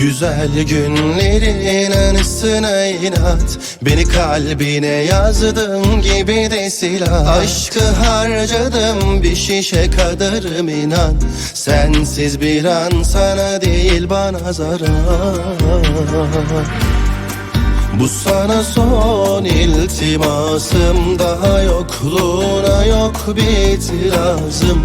Güzel günlerin anısına inat. Beni kalbine yazdım gibi de silah. Aşkı harcadım bir şişe kadarım inan Sensiz bir an sana değil bana zarar. Bu sana son iltimasım. Daha yokluğuna yok bir itirazım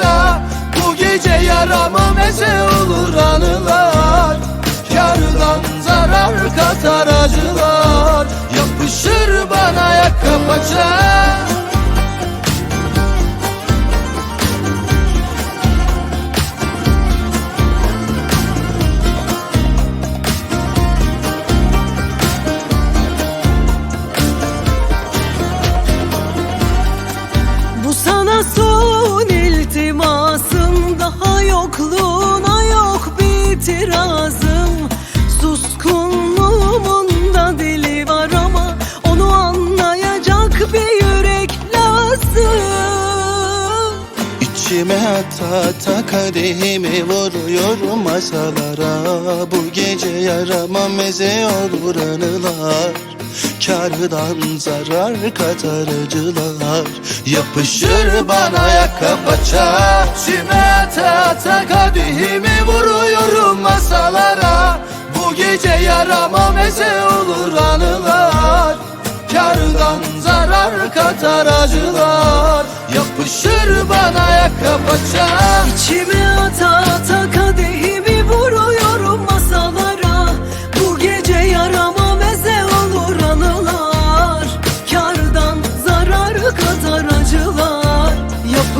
Gece yarama meze olur anılar. Kardan zarar katar acılar. Yapışır bana yaka paça Yokluğuna yok bir itirazım Suskunluğumun da dili var ama Onu anlayacak bir yürek lazım. İçime ata ata kadehimi vuruyorum masalara. Bu gece yarama meze olur anılar Kardan zarar katar acılar Yapışır bana yaka paça İçime ata kadehimi vuruyorum masalara. Bu gece yarama meze olur anılar. Kardan zarar katar acılar. Yapışır bana yaka paça İçime ata ata